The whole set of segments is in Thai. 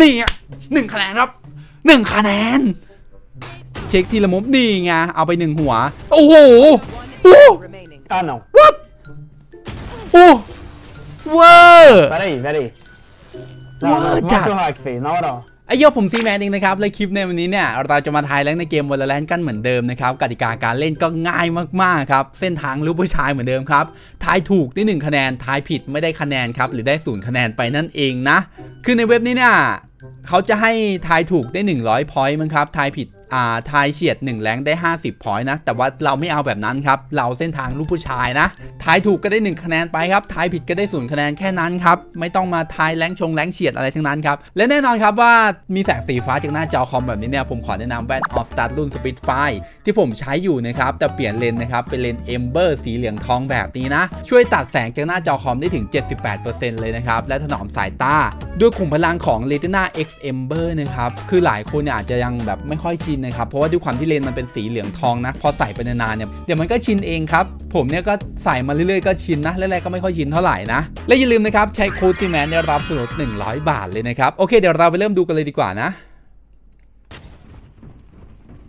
นี่อะหนึ่งคะแนนครับหนึ่งคะแนน เช็คทีละมุมนี่ไงเอาไปหนึ่งหัว โอ้โห One Woo! enemy remaining. Ah não. โอ้เวอร์ Pera aí, pera aí. Não, What? não, mostra o hack, feio, na moral. ไอเหี้ยผมซีแมนเองนะครับ และคลิปในวันนี้เนี่ย เราจะมาทายแรงในเกมวอลเลนกันเหมือนเดิมนะครับ กติกาการเล่นก็ง่ายมากๆครับ เส้นทางรูปผู้ชายเหมือนเดิมครับ ทายถูกได้หนึ่งคะแนน ทายผิดไม่ได้คะแนนครับ หรือได้ศูนย์คะแนนไปนั่นเองนะ คือในเว็บนี้เนี่ยเขาจะให้ทายถูกได้ 100พอยต์มั้งครับ ทายผิด อ่าทายเฉียด 1 แรงได้ 50 พอยต์นะ แต่ว่าเราไม่เอาแบบนั้นครับ เราเส้นทางลูกผู้ชายนะ ทายถูกก็ได้ 1 คะแนนไปครับ ทายผิดก็ได้ศูนย์คะแนนแค่นั้นครับ ไม่ต้องมาทายแรงชงแรงเฉียดอะไรทั้งนั้นครับ และแน่นอนครับว่ามีแสงสีฟ้าจากหน้าจอคอมแบบนี้เนี่ย ผมขอแนะนำแว่น Off Start รุ่น Speed f i ที่ผมใช้อยู่นะครับ แต่เปลี่ยนเลนนะครับ เป็นเลนส์ Ember สีเหลืองทองแบบนี้นะ ช่วยตัดแสงจากหน้าจอคอมได้ถึง 78%เลยนะครับ และถนอมสายตา ด้วยขุมพลังของ Retina X Ember นะครับ คือหลายคนเนี่ยอาจจะยังแบบไม่ค่อยชินนะครับ เพราะว่าด้วยความที่เลนมันเป็นสีเหลืองทองนะ พอใส่ไปนานๆเนี่ย เดี๋ยวมันก็ชินเองครับ ผมเนี่ยก็ใส่มาเรื่อยๆก็ชินนะ แรกๆก็ไม่ค่อยชินเท่าไหร่นะ และอย่าลืมนะครับ ใช้โค้ดซีแมนได้รับส่วนลด100 บาทเลยนะครับ โอเค เดี๋ยวเราไปเริ่มดูกันเลยดีกว่านะ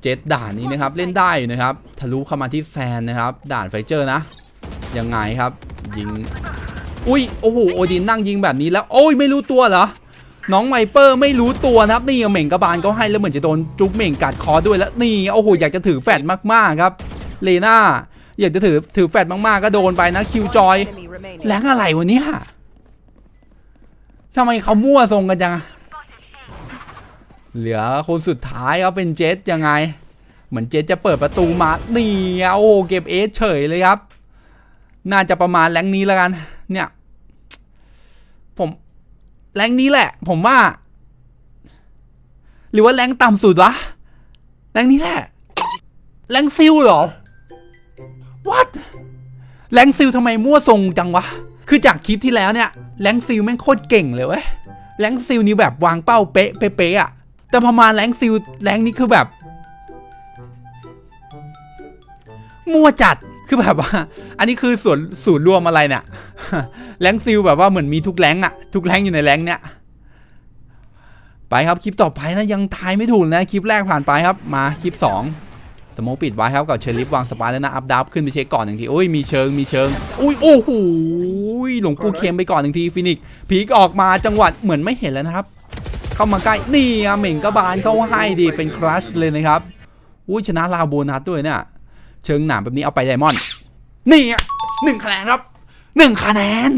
เจ็ดด่านนี้นะครับ เล่นได้อยู่นะครับ ทะลุเข้ามาที่แซนนะครับ ด่านไฟเจอร์นะ ยังไงครับ ยิง อุ้ยโอ้โหโอดินนั่งยิงแบบนี้แล้วโอ้ยไม่รู้ตัวเหรอน้องไวเปอร์ไม่รู้ตัวนะครับนี่เหม่งกระบาลก็ให้แล้วเหมือนจะโดนจุ๊บเหม่งกัดคอด้วยแล้วนี่โอ้โหอยากจะถือแฟดมากๆครับเลน่าอยากจะถือถือแฟดมากๆก็โดนไปนะคิวจอย Enemy remaining. แรงอะไรวะเนี่ยทำไมเขามั่วทรงกันจังอะเหลือคนสุดท้ายเขาเป็นเจสยังไง เหมือนเจสจะเปิดประตูมานี่อะโอ้โหเก็บเอสเฉยเลยครับ น่าจะประมาณแรงนี้แล้วกัน เนี่ย ผมแรงนี้แหละ ผมว่า หรือว่าแรงต่ำสุดวะแรงนี้แหละ แรงซิลเหรอ what แรงซิลทำไมมั่วทรงจังวะ คือจากคลิปที่แล้วเนี่ยแรงซิลแม่งโคตรเก่งเลยเว้ยแรงซิลนี่แบบวางเป้าเป๊ะเป๊ะอะแต่พอมาแรงซิลแรงนี้คือแบบ มั่วจัด คือแบบว่า อันนี้คือส่วนศูนย์รวมอะไรเนี่ยแรงซิลแบบว่าเหมือนมีทุกแรงอะทุกแรงอยู่ในแรงเนี่ย ไปครับคลิปต่อไปนะยังทายไม่ถูกนะคลิปแรกผ่านไปครับ มาคลิปสองสโมกปิดไว้ครับกับเชอร์ลิฟวางสปาร์แล้วนะอัพดับขึ้นไปเช็คก่อนหนึ่งทีโอ้ยมีเชิงมีเชิงอุ้ยโอ้โหหลวงปู่เค็มไปก่อนหนึ่งทีฟินิกซ์พีกออกมาจังหวัดเหมือนไม่เห็นแล้วนะครับ เข้ามาใกล้นี่อะเหม่งกบาลเข้าให้ดีเป็นครัชเลยนะครับอุ้ยชนะลาโบนัสด้วยเนี่ย เชิงหนามแบบนี้เอาไปไดมอนด์นี่หนึ่งคะแนนครับหนึ่งคะแนน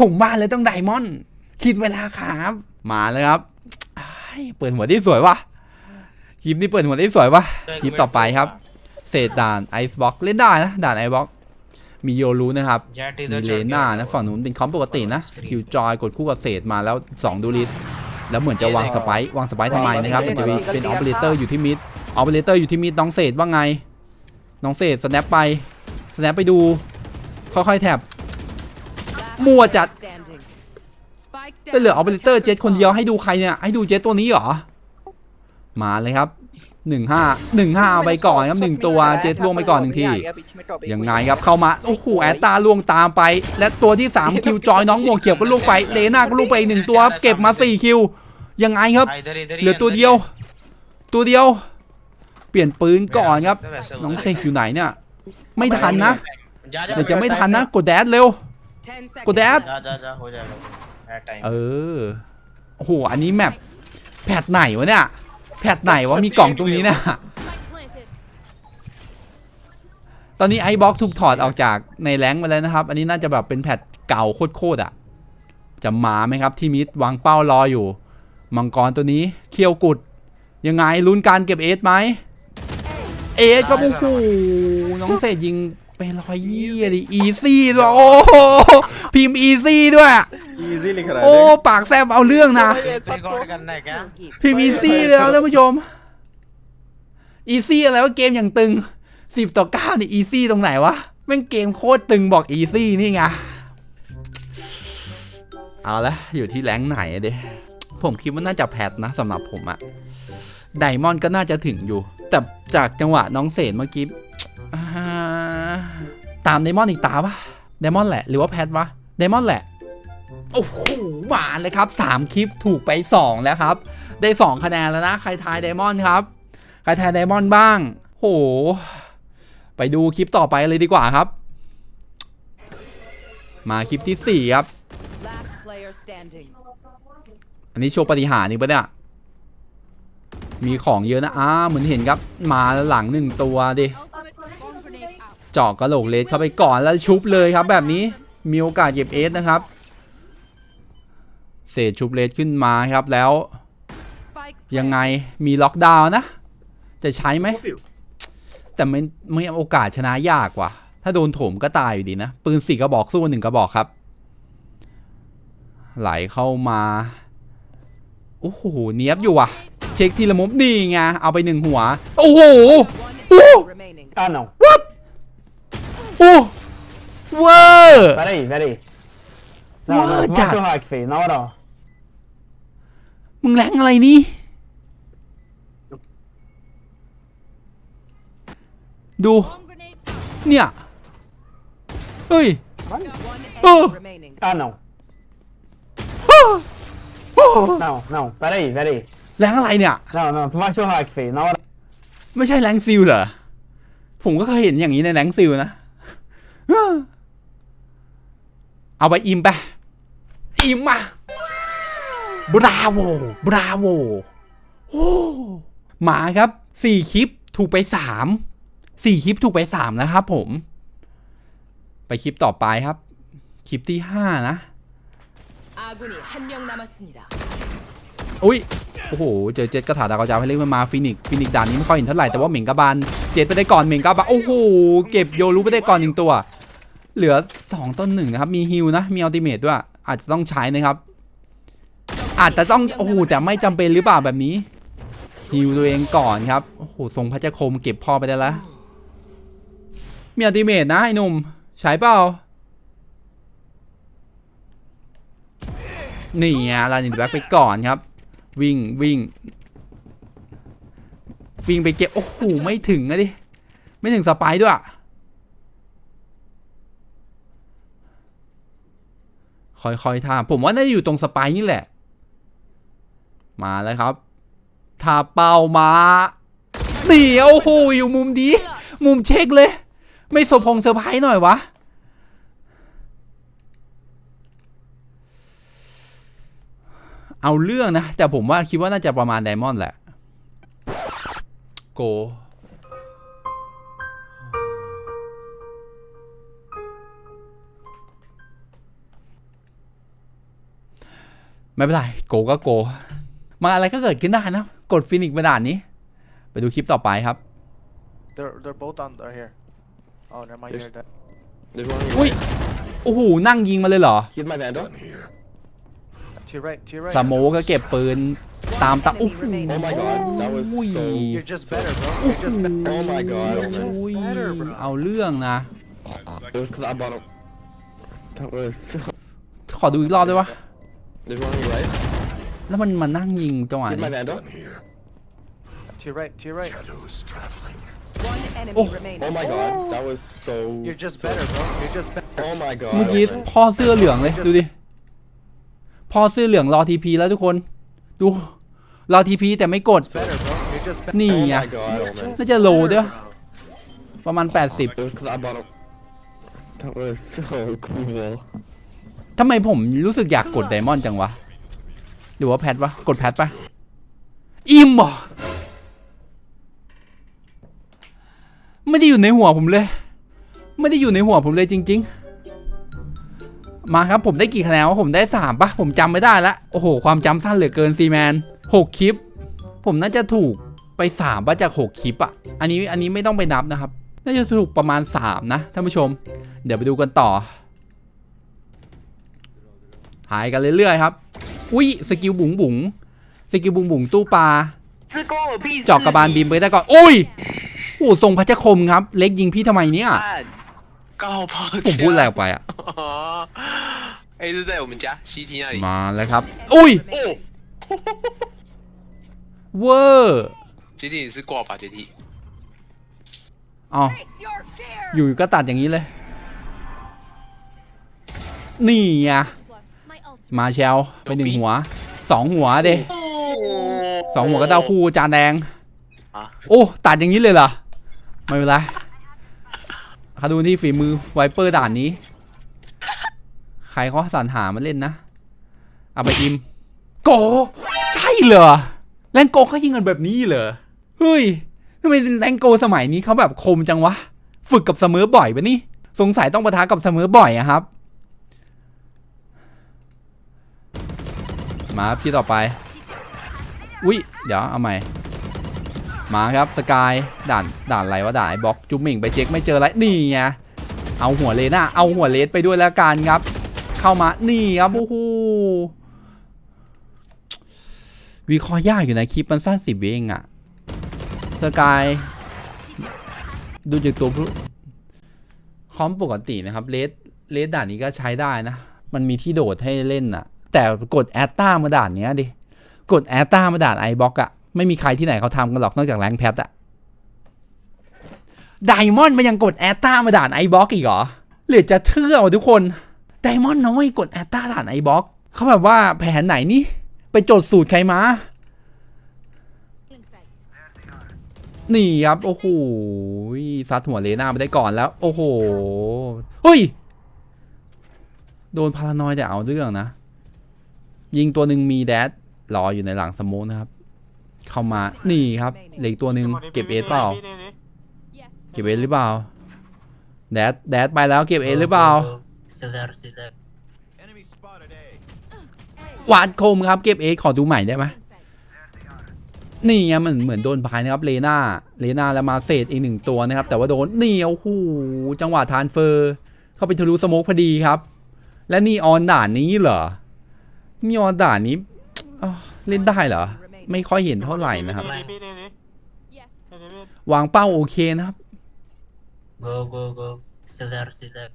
ผมว่าเลยต้องไดมอนด์คิดเวลาครับ มาแล้วครับเปิดหัวที่สวยวะคลิปนี้เปิดหัวที่สวยวะคลิปต่อไปครับ เศษด่านไอซ์บ็อกเล่นได้นะด่านไอซ์บ็อกมีโยรูนะครับ มีเลน่านะฝั่งนู้นเป็นคอมปกตินะ คิวจอยกดคู่กับเศษมาแล้ว 2 ดูลิสแล้วเหมือนจะวางสไปวางสไปทำไมนะครับมันจะมีเป็นออฟเปอเเตอร์อยู่ที่มิด ออเปอเรเตอร์อยู่ที่มีดน้องเศษว่าไง น้องเศษสแนปไปสแนปไปดู ค่อยๆแท็บมัวจัดเหลือออเปอเรเตอร์เจ็ตคนเดียวให้ดูใครเนี่ย ให้ดูเจ็ตตัวนี้เหรอ มาเลยครับหนึ่งห้าหนึ่งห้าเอาไปก่อนครับหนึ่งตัวเจ็ดล่วงไปก่อนหนึ่งทียังไงครับเข้ามาโอ้โหแอตตาล่วงตามไป และตัวที่สามคิวจอยน้องหมวกเขียวก็ล่วงไปเลน่าก็ล่วงไปหนึ่งตัวเก็บมาสี่คิวยังไงครับ เหลือตัวเดียว ตัวเดียว เปลี่ยนปืนก่อนครับ น้องเซกอยู่ไหนเนี่ย ไม่ทันนะเดี๋ยวจะไม่ทันนะ กดแดดเร็ว กดแดดเออโหอันนี้แมปแพทไหนวะเนี่ย แพทไหนวะ มีกล่องตรงนี้เนี่ยตอนนี้ไอ้บ็อกถูกถอดออกจากในแรงไปแล้วนะครับ อันนี้น่าจะแบบเป็นแพทเก่าโคตรอะ จะมาไหมครับที่มิดวางเป้ารออยู่ มังกรตัวนี้เคียวกุด ยังไงลุ้นการเก็บเอสไหม เอชก็โอ้โหน้องเศษยิงเป็นร้อยยี่ดิอีซี่ด้วยโอ้พิมพ์อีซี่ด้วยโอ้ปากแซบเอาเรื่องนะพิมพ์อีซี่แล้วท่านผู้ชมอีซี่อะไรว่เกมอย่างตึงสิบต่อเก้านี่อีซี่ตรงไหนวะแม่งเกมโคตรตึงบอกอีซี่นี่ไงเอาละอยู่ที่แรงไหนเด้ผมคิดว่าน่าจะแพทนะสำหรับผมอะไดมอนด์ก็น่าจะถึงอยู่ แต่จากจังหวะน้องเศษเมื่อกี้อ่าตามไดมอนด์อีกตาวะไดมอนด์แหละ หรือว่าแพทวะไดมอนด์แหละ โอ้โหมาเลยครับ 3 คลิปถูกไป 2 แล้วครับ ได้ 2 คะแนนแล้วนะ ใครทายไดมอนด์ครับ ใครทายไดมอนด์บ้าง โห ไปดูคลิปต่อไปเลยดีกว่าครับ มาคลิปที่ 4 ครับ Last player standing. อันนี้โชว์ปฏิหารย์อีกปะเนี่ย มีของเยอะนะอ้าเหมือนเห็นครับมาหลังหนึ่งตัวดิเจาะกระโหลกเลสเข้าไปก่อนแล้วชุบเลยครับ แบบนี้มีโอกาสเก็บเอสนะครับ เศษชุบเลสขึ้นมาครับแล้ว ยังไงมีล็อกดาวน์นะ จะใช้ไหม แต่ไม่ไม่โอกาสชนะยากกว่าถ้าโดนโถมก็ตายอยู่ดีนะ ปืนสี่กระบอกสู้หนึ่งกระบอกครับ ไหลเข้ามา โอ้โหเนียบอยู่ว่ะ เช็คทีละมุมนี่ไงเอาไปหนึ่งหัว โอ้โห One enemy remaining. Ah não. โอ้เวอร์ Pera aí, pera aí. Não, não, What? toma seu hack, feio, na moral. มึงแรงอะไรนี่ดู Bomb grenade out. เนี่ยเฮ้ย One Oh. enemy remaining. Ah não. Não, não, pera aí, pera aí. แรงอะไรเนี่ย Não, não, toma seu hack, feio, na moral. ไม่ใช่แรงซิลเหรอ ผมก็เคยเห็นอย่างนี้ในแรงซิลนะ เอาไปอิมไป อิมมาบราโว บราโว โอ้หมาครับ สี่คลิปถูกไปสาม สี่คลิปถูกไปสามนะครับผม ไปคลิปต่อไปครับ คลิปที่ห้านะ 아군이 한 명 남았습니다. อุ้ยโอ้โหเจอเจ็ดกระถาดาวกระจายให้เรียกมันมาฟินิกฟินิกด่านนี้ไม่ค่อยเห็นเท่าไหร่แต่ว่าเหม่งกระบาลเจ็ดไปได้ก่อนเหม่งกระบาลโอ้โหเก็บโยรู้ไปได้ก่อนหนึ่งตัว เหลือ2ต้นหนึ่งนะครับมีฮิลนะมีอัลติเมทด้วย อาจจะต้องใช้นะครับ อาจจะต้องโอ้โหแต่ไม่จำเป็นหรือเปล่าแบบนี้ฮิลตัวเองก่อนครับโอ้โหทรงพระเจ้าคมเก็บพ่อไปได้แล้วมีอัลติเมทนะไอ้หนุ่มใช้เปล่านี่ไงลานินแบ็กไปก่อนครับ วิ่งวิ่ง วิ่งไปเก็บ โอ้โห ไม่ถึงนะดิ ไม่ถึงสไปด้วย ค่อยๆท่าผมว่าน่าจะอยู่ตรงสไปนี่แหละ มาแล้วครับท่าเป้ามานี่โอ้โหอยู่มุมดี มุมเช็คเลย ไม่สมพงเซอร์ไพรส์หน่อยวะ เอาเรื่องนะ แต่ผมว่าคิดว่าน่าจะประมาณไดมอนด์แหละ โก ไม่เป็นไร โกก็โก มาอะไรก็เกิดขึ้นได้นะ กดฟินิกส์มาด่านนี้ ไปดูคลิปต่อไปครับ They're they're both on they're here. Oh, never mind. You're dead. There's one on your อุ้ย โอ้โห นั่งยิงมาเลยเหรอ He's my vandal. To your right. To your right. สโมก็เก็บปืนตามตาโอ้โห Oh my god, that was Ui. so. You're just better, bro. You're just better. Oh my god, You're man. just อุ้ย better, bro. เอาเรื่องนะ It was because I bought him. That was. ขอดูอีกรอบได้ปะ There's one on your right. แล้วมันมานั่งยิงจังหวะ He's นี้ my vandal. To your right. To your right. One enemy Oh. remaining. Oh my god, that was so. You're just better, bro. You're just better. Oh my god. เมื่อกี้ man. พ่อเสื้อเหลืองเลยดูดิ พ่อเสื้อเหลืองรอทีพีแล้วทุกคน ดูรอทีพีแต่ไม่กด Better, bro. You're just better. นี่ Oh ไง my god, oh man. น่าจะโลด้วยประมาณ 80 It was because I bought him. That was so cool. ทำไมผมรู้สึกอยากกดไดมอนด์จังวะ หรือว่าแพทวะ กดแพทปะอิมเหรอไม่ได้อยู่ในหัวผมเลย ไม่ได้อยู่ในหัวผมเลยจริง ๆ มาครับผมได้กี่คะแนนวะผมได้สามปะผมจำไม่ได้ละโอ้โห ความจำสั้นเหลือเกินซีแมนหกคลิป ผมน่าจะถูกไปสามปะจากหกคลิปอะอันนี้อันนี้ไม่ต้องไปนับนะครับ น่าจะถูกประมาณสามนะท่านผู้ชม เดี๋ยวไปดูกันต่อ หายกันเรื่อยๆครับ อุ้ยสกิลบุ๋งบุ๋งสกิลบุ๋งบุ๋งตู้ปลาเจอกกระบาลบีมไปได้ก่อนโอ้ยโอ้ทรงพระเจ้าคมครับ เล็กยิงพี่ทำไมเนี่ย 刚好跑 ผมพูดอะไรออกไปอ่ะ 哎，是在我们家 CT 那里。 มาแล้วครับ อุ้ย 哦， เวอร์ 决定是挂法决定。 อ๋อ Face your fear. อยู่ก็ตัดอย่างนี้เลย นี่ไง My ult มาเชลไปหนึ่งหัวสองหัวเดสองหัวก็เต้าคู่จานแดง อ่ะ โอ้ ตัดอย่างนี้เลยเหรอ ไม่เป็นไรเข าดูที่ฝีมือไวเปอร์ด่านนี้ ใครเขาสรรหามาเล่นนะ เอาไปอิม โก ใช่เหรอ แรงโกเขายิงกันแบบนี้เหรอ เฮ้ยทำไมแรงโกสมัยนี้เขาแบบคมจังวะ ฝึกกับเสมอบ่อยปะนี่ สงสัยต้องปะทะกับเสมอบ่อยอะครับ มาพี่ต่อไป อุ้ยเดี๋ยวเอาใหม่ มาครับสกายด่านด่านอะไรวะด่านไอ้บล็อกจุ๊มิงไปเช็คไม่เจออะไรนี่ไงเอาหัวเลน่าเอาหัวเลสไปด้วยแล้วกันครับ เข้ามานี่ครับโอ้โหวิเคราะห์ยากอยู่นะคลิปมันสั้นสิบวิเองอะสกายดูจากตัวผู้คอมปกตินะครับเลสเลสด่านนี้ก็ใช้ได้นะ มันมีที่โดดให้เล่นอะแต่กดแอตตามาด่านเนี้ยดิ กดแอตตามาด่านไอบ็อกอะ ไม่มีใครที่ไหนเขาทำกันหรอกนอกจากแรงแพทอะไดมอนด์มันยังกดแอตตามาด่านไอบ็อกอีกเหรอเหลือจะเชื่อวะทุกคนไดมอนด์น้อยกดแอตตาด่านไอบ็อกเขาแบบว่าแผนไหนนี่ ไปโจดสูตรใครมา นี่ครับ โอ้โหซัดหัวเลน่าไปได้ก่อนแล้ว โอ้โหเฮ้ย โดนพารานอยแต่เอาเรื่องนะ ยิงตัวหนึ่งมีแดดรออยู่ในหลังสโมกนะครับ เข้ามานี่ครับเหลืออกตัวหนึ่งเก็บเอสเปล่า เก็บเอสหรือเปล่าแดดแดดไปแล้วเก็บเอสหรือเปล่าหวานคมครับเก็บเอสขอดูใหม่ได้ไหมนี่ไงมันเหมือนโดนพายนะครับเลน่าเลน่าแล้วมาเศษอีกหนึ่งตัวนะครับ แต่ว่าโดนนี่โอ้โหจังหวะทานเฟอร์ เข้าไปทะลุสโมกพอดีครับ และนี่ออนด่านนี้เหรอนี่ออนด่านนี้เล่นได้เหรอ ไม่ค่อยเห็นเท่าไหร่นะครับ วางเป้าโอเคนะครับ Go, go, go. Still there, still there.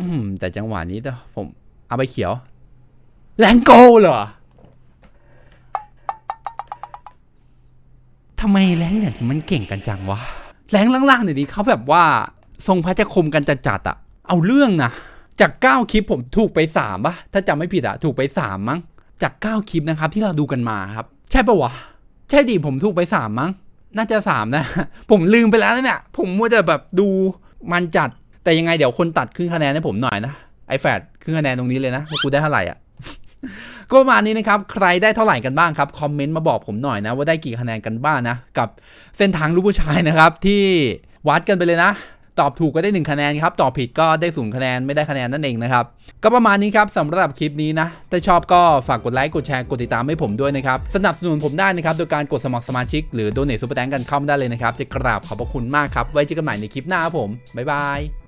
อืมแต่จังหวะนี้เดี๋ยวผมเอาไปเขียวแรงโกเหรอทำไมแรงเนี่ยมันเก่งกันจังวะแรงล่างๆเนี่ยนี้เขาแบบว่า ทรงพระจะคมกันจัดๆอะเอาเรื่องนะ จาก 9 คลิปผมถูกไป3ป่ะถ้าจำไม่ผิดอะถูกไป 3 มั้ง จาก 9 คลิปนะครับ ที่เราดูกันมาครับ ใช่ปะวะ ใช่ดิผมถูกไป 3 มั้ง น่าจะ 3 นะ ผมลืมไปแล้วเนี่ย ผมมัวแต่แบบดูมันจัด แต่ยังไงเดี๋ยวคนตัดขึ้นคะแนนให้ผมหน่อยนะไอแฟดขึ้นคะแนนตรงนี้เลยนะว่ากูได้เท่าไหร่อะก็ประมาณนี้นะครับ ใครได้เท่าไหร่กันบ้างครับ คอมเมนต์มาบอกผมหน่อยนะ ว่าได้กี่คะแนนกันบ้างนะ กับเส้นทางลูกผู้ชายนะครับ ที่วัดกันไปเลยนะ ตอบถูกก็ได้ 1 คะแนนครับ ตอบผิดก็ได้ศูนย์คะแนนไม่ได้คะแนนนั่นเองนะครับ ก็ประมาณนี้ครับสำหรับคลิปนี้นะ ถ้าชอบก็ฝากกดไลค์ กดแชร์ กดติดตามให้ผมด้วยนะครับ สนับสนุนผมได้นะครับ โดยการกดสมัครสมาชิกหรือโดเนทซูเปอร์แตงกันเข้ามาได้เลยนะครับ จะกราบขอบพระคุณมากครับ ไว้เจอกันใหม่ในคลิปหน้าครับผม บ๊ายบาย